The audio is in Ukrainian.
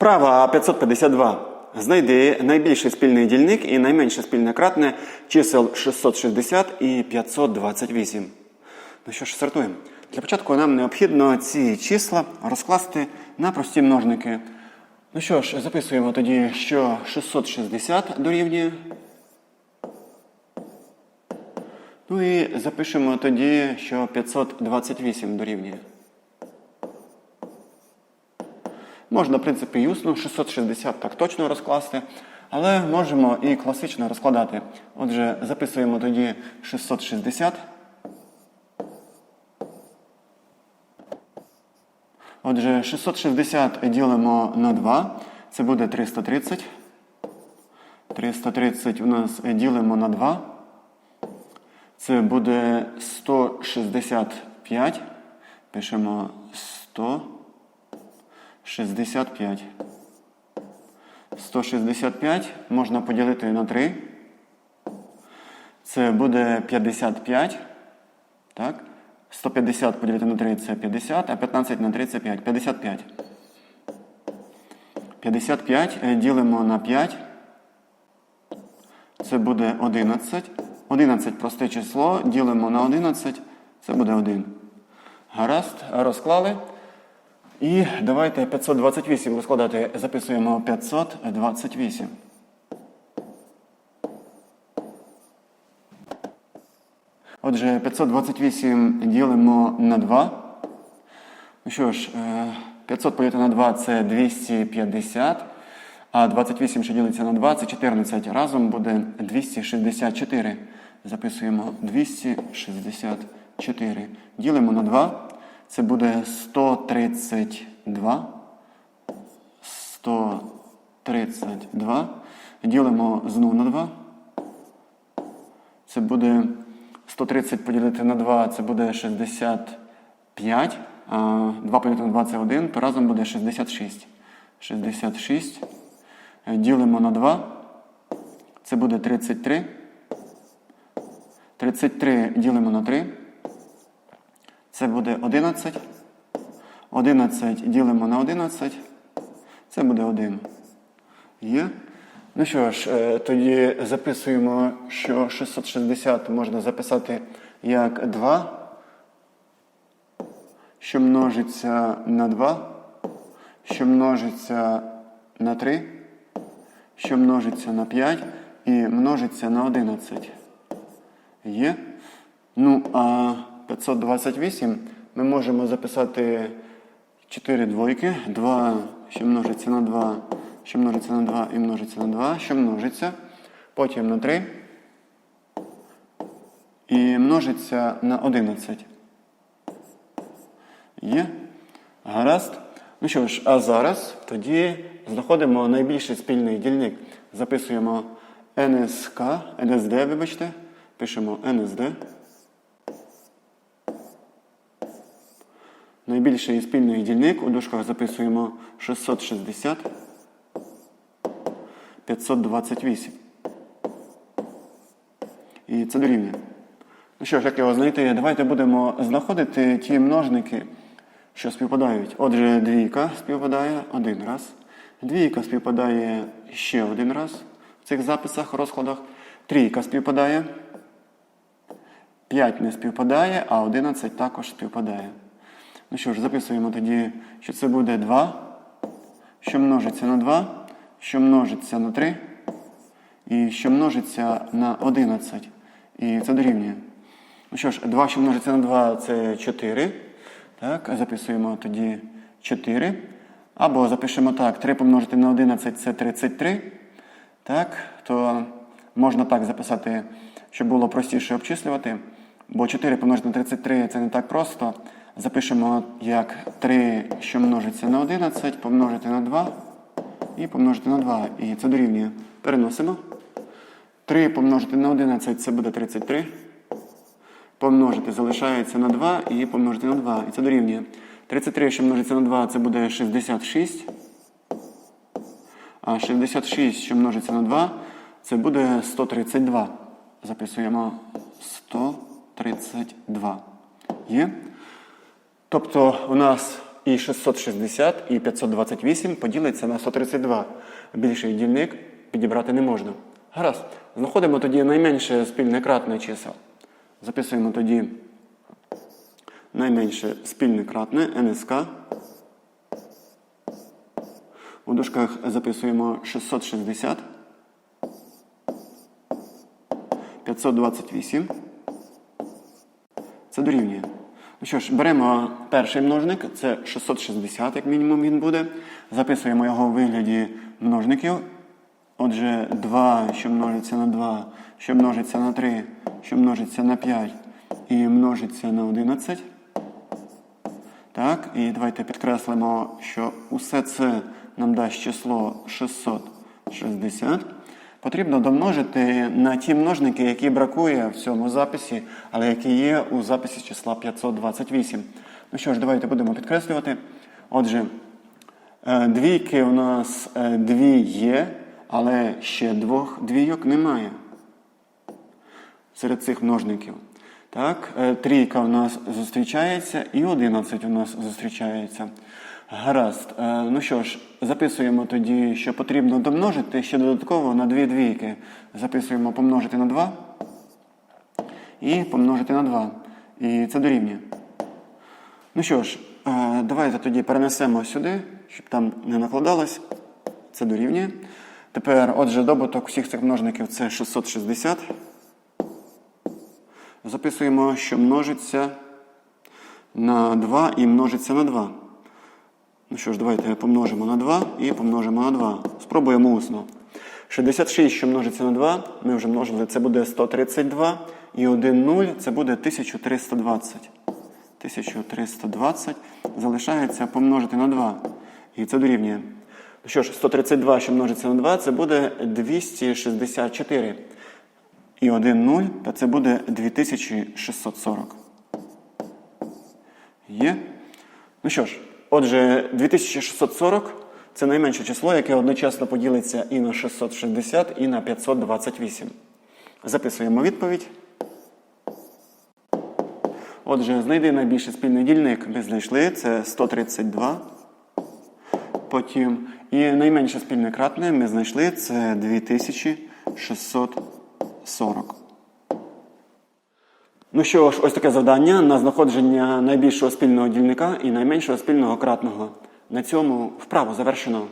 Вправа 552. Знайди найбільший спільний дільник і найменше спільне кратне чисел 660 і 528. Ну що ж, стартуємо. Для початку нам необхідно ці числа розкласти на прості множники. Ну що ж, записуємо тоді, що 660 дорівнює. Ну і запишемо тоді, що 528 дорівнює. Можна, в принципі, і усно 660 так точно розкласти, але можемо і класично розкладати. Отже, записуємо тоді 660. Отже, 660 ділимо на 2. Це буде 330. 330 у нас ділимо на 2. Це буде 165. Пишемо 100. 65. 165 можна поділити на 3. Це буде 55. Так? 150 поділити на 3 це 50, а 15 на 3 це 5. 55. 55 е, ділимо на 5. Це буде 11. 11 просте число. Ділимо на 11. Це буде 1. Гаразд, розклали. І давайте 528 розкладати. Записуємо 528. Отже, 528 ділимо на 2. Ну що ж, е, 500 поділити на 2 це 250. А 28, що ділиться на 2, це 14. Разом буде 264. Записуємо 264. Ділимо на 2. Це буде 132. 132. Ділимо знову на 2. Це буде 130 поділити на 2, це буде 65. А 2 поділити на 2 це 1, то разом буде 66. 66. Е, Ділимо на 2. Це буде 33. 33 ділимо на 3. Це буде 11. 11 ділимо на 11. Це буде 1. Є. Ну що ж, е, тоді записуємо, що 660 можна записати як 2, що множиться на 2, що множиться на 3, що множиться на 5 і множиться на 11. Є. Ну, а 528 ми можемо записати 4 двойки. 2, що множиться на 2, що множиться на 2 і множиться на 2, що множиться. Потім на 3. І множиться на 11. Є. Гаразд. Ну що ж, а зараз тоді знаходимо найбільший спільний дільник. Записуємо НСК, НСД, вибачте. Пишемо НСД. Найбільший спільний дільник у дужках записуємо 660, 528. І це дорівнює. Ну що ж, як його знайти? Давайте будемо знаходити ті множники, що співпадають. Отже, двійка співпадає один раз. Двійка співпадає ще один раз в цих записах, розкладах. Трійка співпадає. 5 не співпадає, а 11 також співпадає. Ну що ж, записуємо тоді, що це буде 2, що множиться на 2, що множиться на 3, і що множиться на 11. І це дорівнює. Ну що ж, 2, що множиться на 2, це 4. Так, записуємо тоді 4. Або запишемо так, 3 помножити на 11 це 33. Так, то можна так записати, щоб було простіше обчислювати. Бо 4 помножити на 33 це не так просто. Запишемо як 3, що множиться на 11, помножити на 2 і помножити на 2. І це дорівнює. Переносимо. 3 помножити на 11 це буде 33. Помножити залишається на 2 і помножити на 2. І це дорівнює. 33, що множиться на 2, це буде 66. А 66, що множиться на 2, це буде 132. Записуємо 132. Є? Тобто у нас і 660 і 528 поділиться на 132. Більший дільник підібрати не можна. Гаразд. Знаходимо тоді найменше спільне кратне чисел. Записуємо тоді найменше спільне кратне НСК. У дужках записуємо 660. 528. Це дорівнює. Ну що ж, беремо перший множник, це 660, як мінімум він буде. Записуємо його у вигляді множників. Отже, 2, що множиться на 2, що множиться на 3, що множиться на 5 і множиться на 11. Так, і давайте підкреслимо, що усе це нам дасть число 660. Потрібно домножити на ті множники, які бракує в цьому записі, але які є у записі числа 528. Ну що ж, давайте будемо підкреслювати. Отже, е, двійки у нас е, дві є, але ще двох двійок немає серед цих множників. Так, е, трійка у нас зустрічається і 11 у нас зустрічається. Гаразд. Е, Ну що ж, записуємо тоді, що потрібно домножити ще додатково на дві двійки. Записуємо помножити на 2 і помножити на 2. І це дорівнює. Ну що ж, е, давайте тоді перенесемо сюди, щоб там не накладалось. Це дорівнює. Тепер, отже, добуток всіх цих множників це 660. Записуємо, що множиться на 2 і множиться на 2. Ну що ж, давайте помножимо на 2 і помножимо на 2. Спробуємо усно. 66, що множиться на 2, ми вже множили, це буде 132. І 1 0 це буде 1320. 1320 залишається помножити на 2. І це дорівнює. Ну що ж, 132, що множиться на 2, це буде 264. І 1 0, та це буде 2640. Є? Ну що ж, отже, 2640 це найменше число, яке одночасно поділиться і на 660, і на 528. Записуємо відповідь. Отже, знайди найбільший спільний дільник. Ми знайшли це 132. Потім і найменше спільне кратне ми знайшли це 2640. Ну що ж, ось таке завдання на знаходження найбільшого спільного дільника і найменшого спільного кратного. На цьому вправо завершено.